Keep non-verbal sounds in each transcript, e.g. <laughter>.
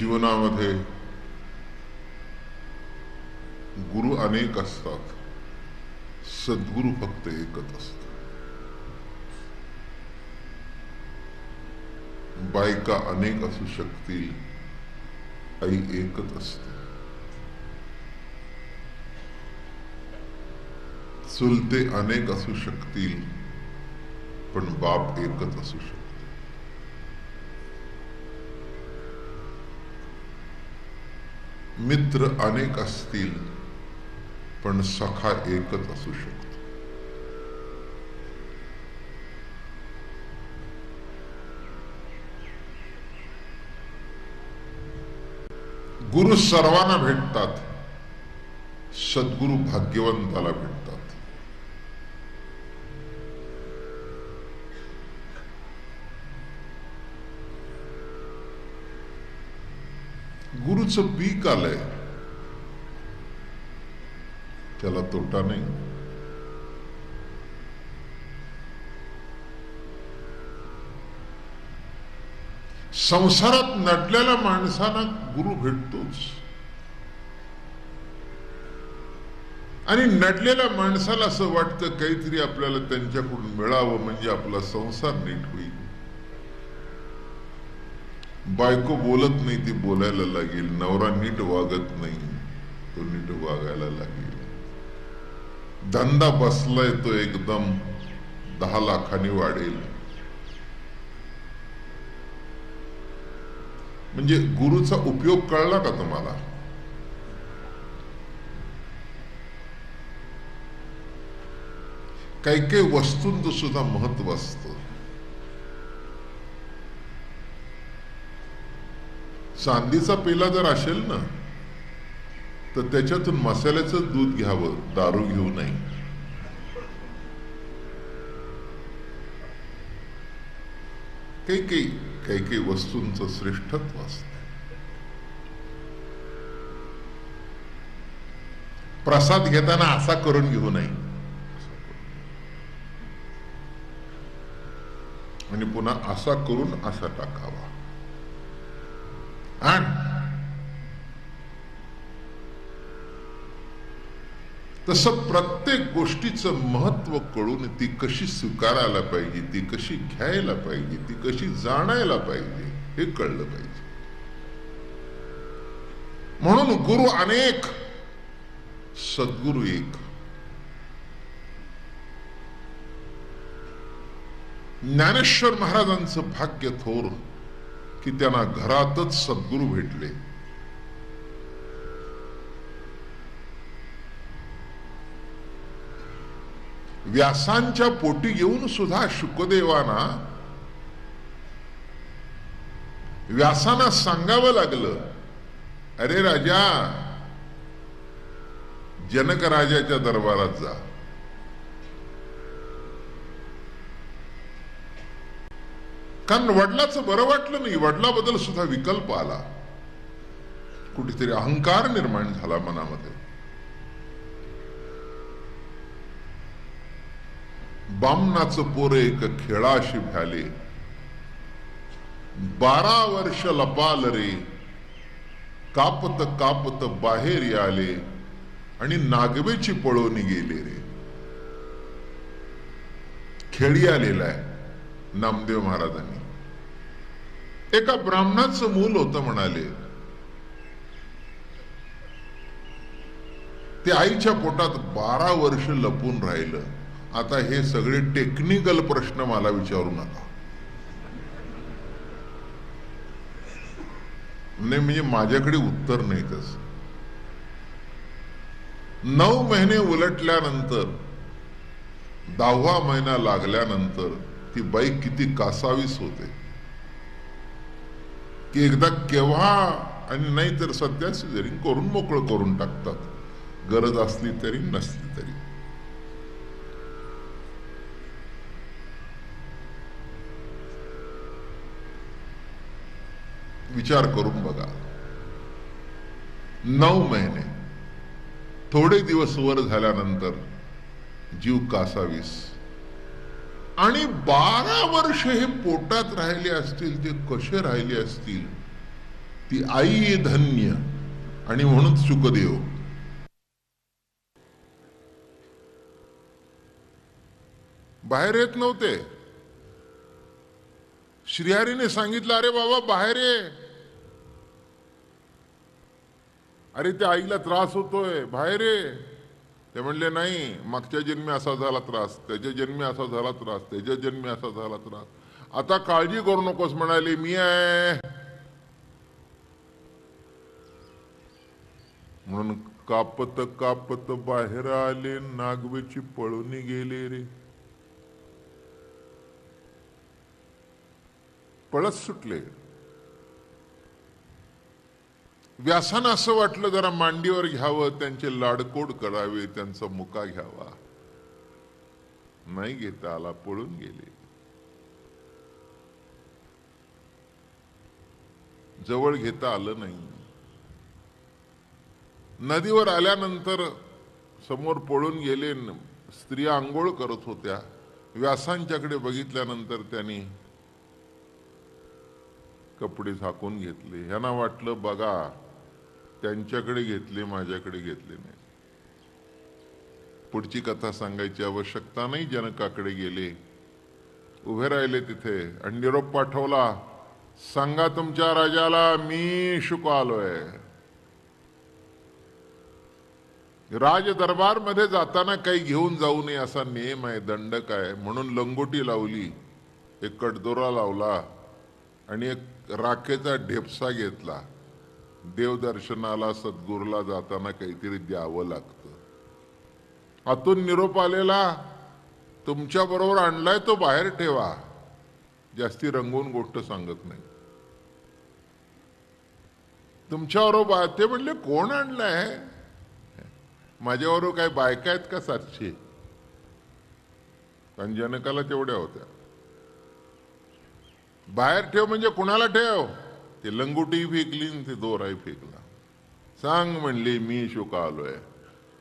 जीवनामध्ये गुरु अनेक असतात. सद्गुरु फक्त एकच असतात. बायका अनेक असू शकतील आई एकच असते. चुलते अनेक असू शकतील पण बाप एकच असू शकतो. मित्र अनेक असतील पण सखा एकच असू शकतो. गुरु सर्वांना भेटतात सद्गुरु भाग्यवंताला भेटतात. गुरुचं पीक आलंय. त्याला तोटा नाही. संसारात नटलेल्या माणसाला गुरु भेटतोच. आणि नडलेल्या माणसाला असं वाटतं काहीतरी आपल्याला त्यांच्याकडून मिळावं म्हणजे आपला संसार नीट होईल. बायको बोलत नाही ती बोलायला लागेल. नवरा नीट वागत नाही तो नीट वागायला लागेल. धंदा बसलाय तो एकदम दहा लाखांनी वाढेल. म्हणजे गुरुचा उपयोग कळला का तुम्हाला? काही काही वस्तूंचं सुद्धा महत्त्व असतं. चांदीचा पेला जर असेल ना तर त्याच्यातून मसाल्याचं दूध घ्यावं दारू घेऊ नये. काही काही काही काही वस्तूंचं श्रेष्ठत्व असत. प्रसाद घेताना असा करून घेऊ नये. आणि पुन्हा असा करून असा टाकावा. आण तस प्रत्येक गोष्टीचं महत्त्व कळून ती कशी स्वीकारायला पाहिजे ती कशी घ्यायला पाहिजे ती कशी जाणायला पाहिजे हे कळलं पाहिजे. म्हणून गुरु अनेक सद्गुरु एक. ज्ञानेश्वर महाराजांचं भाग्य थोर की त्यांना घरातच सद्गुरु भेटले. व्यासांच्या पोटी येऊन सुद्धा शुकदेवाना व्यासांना सांगावं लागलं अरे राजा जनक राजाच्या दरबारात जा. कारण वडिलाचं बरं वाटलं नाही. वडिलाबद्दल सुद्धा विकल्प आला. कुठेतरी अहंकार निर्माण झाला मनामध्ये. बामनाच पोर एक खेळाशी भ्याले. बारा वर्ष लपाल रे. कापत कापत बाहेर आले आणि नागवेची पळवणी गेले रे. खेळी आलेला आहे. नामदेव महाराजांनी. एका ब्राह्मणाचं मूल होतं म्हणाले. ते आईच्या पोटात बारा वर्ष लपून राहिलं. आता हे सगळे टेक्निकल प्रश्न मला विचारू नका. नाही म्हणजे माझ्याकडे उत्तर नाही तस. नऊ महिने उलटल्यानंतर दहावा महिना लागल्यानंतर ती बाई किती कासावीस होते. की एकदा केव्हा आणि नाही तर सध्या सिझरिंग करून मोकळं करून टाकतात गरज असली तरी नसली तरी विचार करून बघा नऊ महिने थोडे दिवस वर झाल्यानंतर जीव कासावीस आणि बारा वर्ष हे पोटात राहिले असतील ते कसे राहिले असतील? ती आई धन्य आणि म्हणून सुखदेव. बाहेर येत नव्हते. श्रीहरीने सांगितलं अरे बाबा बाहेर ये. अरे त्या आईला त्रास होतोय बाहेर ये. ते म्हणले नाही मागच्या जन्मी असा झाला त्रास त्याच्या जन्मी असा झाला त्रास त्याच्या जन्मी असा झाला त्रास. आता काळजी करू नकोस म्हणाले मी आहे. म्हणून कापत कापत बाहेर आले नागवेची पळून गेले रे. पळत सुटले. व्यासानं असं वाटलं जरा मांडीवर घ्यावं त्यांचे लाडकोड करावे त्यांचा मुका घ्यावा. नाही घेता आला पळून गेले. जवळ घेता आलं नाही. नदीवर आल्यानंतर समोर पळून गेले स्त्रिया आंघोळ करत होत्या. व्यासांच्याकडे बघितल्यानंतर त्यांनी कपडे झाकून घेतले. ह्यांना वाटलं बघा त्यांच्याकडे घेतले माझ्याकडे घेतले नाही. पुढची कथा सांगायची आवश्यकता नाही जनकाकडे गेले. उभे राहिले तिथे आणि निरोप पाठवला. सांगा तुमच्या राजाला मी शुक आलोय. राज दरबारमध्ये जाताना काही घेऊन जाऊ नये असा नियम आहे दंडक आहे म्हणून लंगोटी लावली एक कडदोरा लावला आणि एक राखेचा ढेपसा घेतला. देवदर्शनाला सद्गुरूला जाताना काहीतरी द्यावं लागतं. आतून निरोप आलेला तुमच्या बरोबर आणलाय तो बाहेर ठेवा. जास्ती रंगवून गोष्ट सांगत नाही. तुमच्याबरोबर ते म्हणले कोण आणलाय? माझ्याबरोबर काय बायका आहेत का सातशे? कारण जनकाला तेवढ्या होत्या. बाहेर ठेव म्हणजे कुणाला ठेव? ते लंगोटी फेकली आणि ते दोराही फेकला. सांग म्हणले मी शोका आलोय.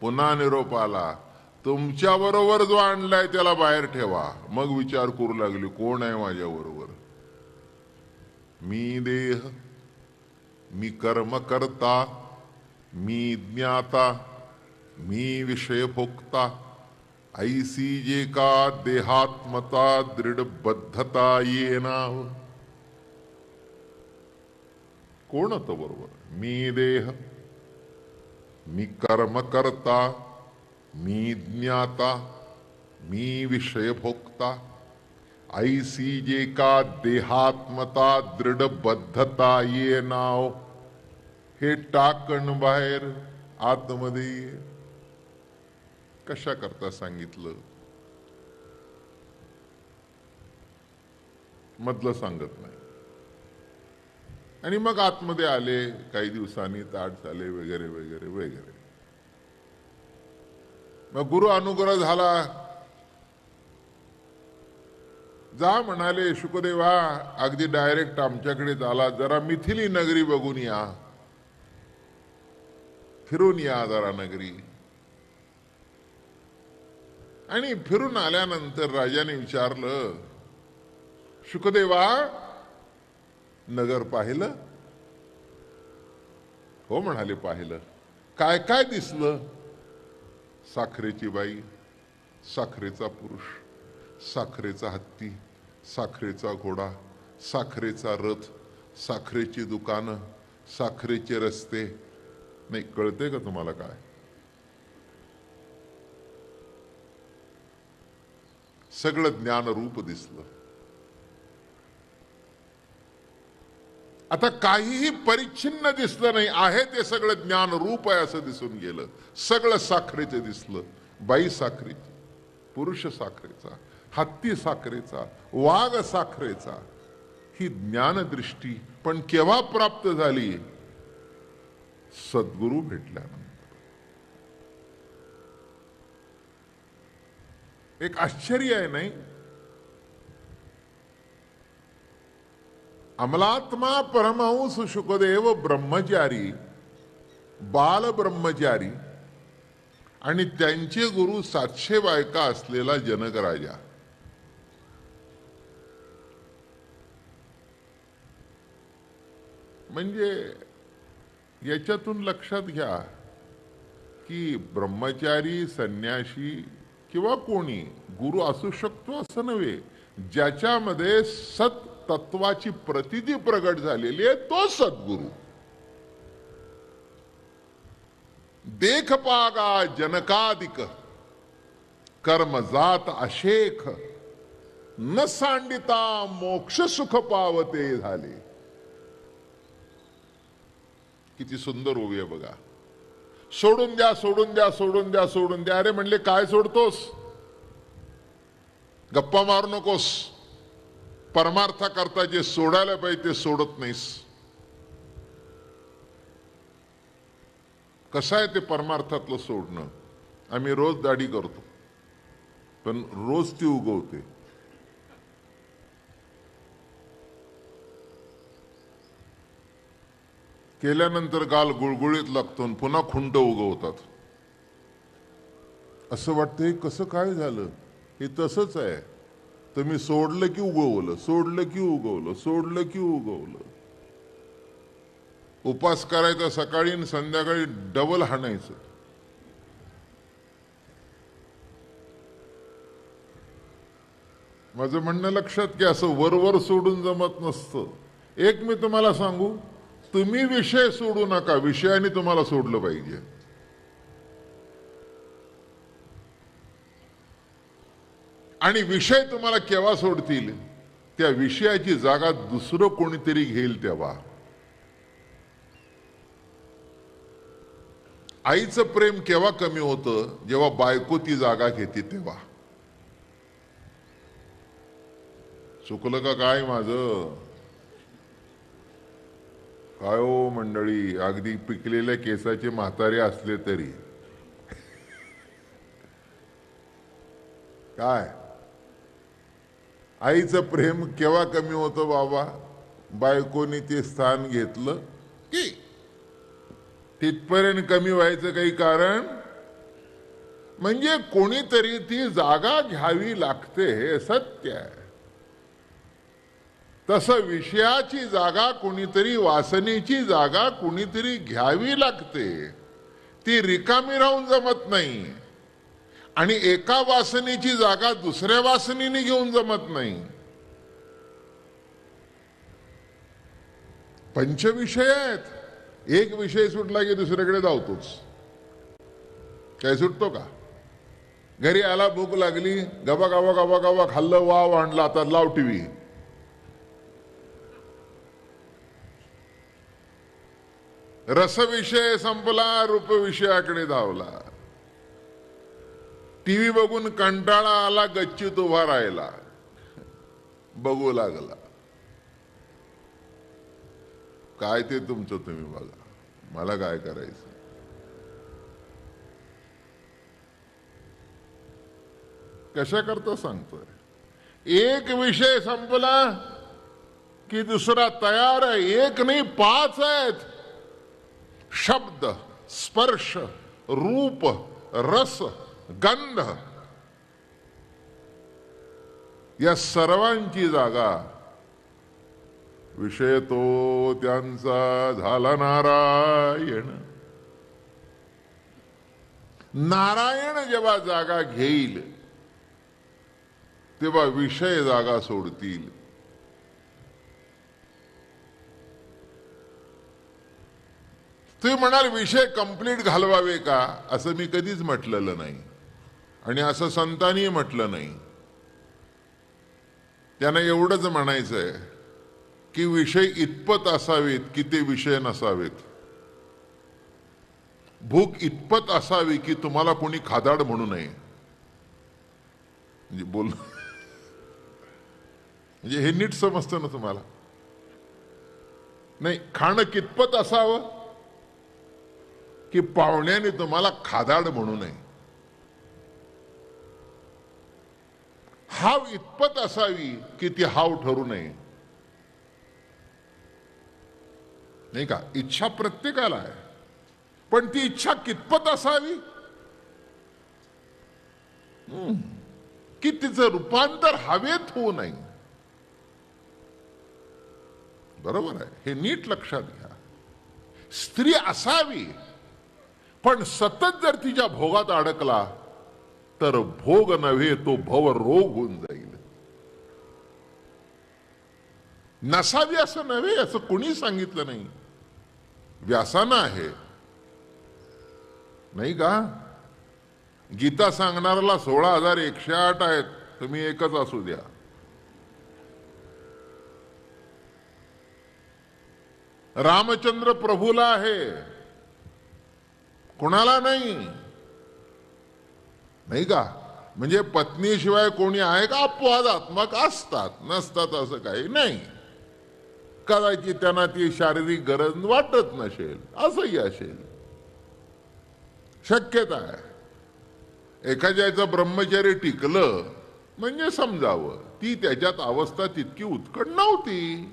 पुन्हा निरोप आला. तुमच्या बरोबर जो आणलाय त्याला बाहेर ठेवा. मग विचार करू लागले कोण आहे माझ्या बरोबर? मी देह मी कर्म करता मी ज्ञाता मी विषय भोगता ऐसी जे का देहात्मता दृढ बद्धता येणार होतं बरोबर मी देह मी कर्म करता मी ज्ञाता मी विषय भोगता ऐसी जे का देहात्मता दृढ बद्धता ये नाव हे टाकण बाहेर आतमध्ये. कशा करता सांगितलं मधलं सांगत नाही आणि मग आतमध्ये आले काही दिवसांनी ताट झाले वगैरे वगैरे वगैरे. मग गुरु अनुग्रह झाला. जा म्हणाले शुकदेवा अगदी डायरेक्ट आमच्याकडे झाला. जरा मिथिली नगरी बघून या. फिरून या जरा नगरी. आणि फिरून आल्यानंतर राजाने विचारलं शुकदेवा नगर पाहिलं? हो म्हणाले पाहिलं. काय काय दिसलं? साखरेची बाई साखरेचा पुरुष साखरेचा हत्ती साखरेचा घोडा साखरेचा रथ साखरेची दुकानं साखरेचे रस्ते. नाही कळते का तुम्हाला काय? सगळं ज्ञान रूप दिसलं. आता काहीही परिच्छिन्न दिसलं नाही. आहे ते सगळं ज्ञान रूप आहे असं दिसून गेलं. सगळं साखरेचं दिसलं. बाई साखरेची पुरुष साखरेचा हत्ती साखरेचा वाघ साखरेचा ही ज्ञानदृष्टी पण केव्हा प्राप्त झाली? सद्गुरू भेटल्यानंतर. एक आश्चर्य आहे नाही? अमलात्मा परमहंस शुकदेव ब्रह्मचारी बाल ब्रह्मचारी आणि त्यांचे गुरु सातशे बायका असलेला जनक राजा. म्हणजे याच्यातून लक्षात घ्या की ब्रह्मचारी संन्याशी किंवा कोणी गुरु असू शकतो असं नव्हे ज्याच्यामध्ये सत तत्वाची प्रतिती प्रगट झालेली आहे तो सद्गुरू. देख पागा जनकादिक कर्म जात अशेख न सांडिता मोक्ष सुख पावते झाले. किती सुंदर ओवी आहे बघा. सोडून द्या सोडून द्या सोडून द्या सोडून द्या. अरे म्हणले काय सोडतोस? गप्पा मारू नकोस. परमार्था करता जे सोडायला पाहिजे ते सोडत नाहीस. कसं आहे ते परमार्थातलं सोडणं? आम्ही रोज दाढी करतो. पण रोज ती उगवते. केल्यानंतर गाल गुळगुळीत लागतो आणि पुन्हा खुंट उगवतात. असं वाटतं हे कसं काय झालं? हे तसंच आहे. तुम्ही सोडलं की उगवलं सोडलं की उगवलं सोडलं की उगवलं. उपास करायचा सकाळी आणि संध्याकाळी डबल हाणायचं. माझं म्हणणं लक्षात की असं वरवर सोडून जमत नसतं. एक मी तुम्हाला सांगू तुम्ही विषय सोडू नका विषयाने तुम्हाला सोडलं पाहिजे. आणि विषय तुम्हाला केव्हा सोडतील? त्या विषयाची जागा दुसरं कोणीतरी घेईल तेव्हा. आईचं प्रेम केव्हा कमी होतं? जेव्हा बायको ती जागा घेते तेव्हा. चुकलं का काय माझं? काय हो मंडळी? अगदी पिकलेल्या केसाचे म्हातारे असले तरी. <laughs> काय? आईचं प्रेम केव्हा कमी होतं बाबा? बायकोनी ते स्थान घेतलं की? तिथपर्यंत कमी व्हायचं काही कारण? म्हणजे कोणीतरी ती जागा घ्यावी लागते हे सत्य आहे. तसं विषयाची जागा कुणीतरी वासनेची जागा कुणीतरी घ्यावी लागते. ती रिकामी राहून जमत नाही. आणि एका वासनेची जागा दुसऱ्या वासनेने घेऊन जमत नाही. पंचविषय आहेत. एक विषय सुटला की दुसरीकडे धावतोच. काय सुटतो का? घरी आला भूक लागली गबा गबा गबा गबा खाल्लं वाव आणला आता लाव टीव्ही रसविषय संपला रूपविषयाकडे धावला. टी टीव्ही बघून कंटाळा आला गच्चीत उभा राहिला. बघू लागला. काय ते तुमचं तुम्ही बघा. मला काय करायचं? कशा करता सांगतोय? एक विषय संपला की दुसरा तयार आहे. एक नाही पाच आहेत. शब्द स्पर्श रूप रस गंध. या सर्वांची जागा विषय तो त्यांचा झाला नारायण. नारायण जेव्हा जागा घेईल तेव्हा विषय जागा सोडतील. तुम्ही म्हणाल विषय कंप्लीट घालवावे का? असं मी कधीच म्हटलेलं नाही. आणि असं संतांनी म्हटलं नाही. त्यांना एवढंच म्हणायचंय की विषय इतपत असावेत की ते विषय नसावेत. भूक इतपत असावी की तुम्हाला कोणी खादाड म्हणू नये. म्हणजे बोल. म्हणजे हे नीट समजतं ना तुम्हाला? नाही खाणं कितपत असावं? की पाहुण्याने तुम्हाला खादाड म्हणू नये. हाव इतपत असावी की ती हाव ठरू नये. नाही का? इच्छा प्रत्येकाला आहे. पण ती इच्छा कितपत असावी? हम्म. की तिचं रूपांतर हवेत होऊ नये. बरोबर आहे. हे नीट लक्षात घ्या. स्त्री असावी पण सतत जर तिच्या भोगात अडकला तर भोग नव्हे तो भव रोग होऊन जाईल नसावी असं नव्हे असं कोणी सांगितलं नाही व्यासानं आहे नाही का गीता सांगणाऱ्याला सोळा हजार एकशे आठ आहेत तुम्ही एकच असू द्या रामचंद्र प्रभूला आहे कुणाला नाही नाही का? म्हणजे पत्नीशिवाय कोणी आहे का? अपवादात्मक असतात. नसतात असं काही नाही. कदाचित त्यांना ती शारीरिक गरज वाटत नसेल असंही असेल. शक्यता आहे. एखाद्याचं ब्रह्मचर्य टिकलं म्हणजे समजावं. ती त्याच्यात अवस्था तितकी उत्कट नव्हती.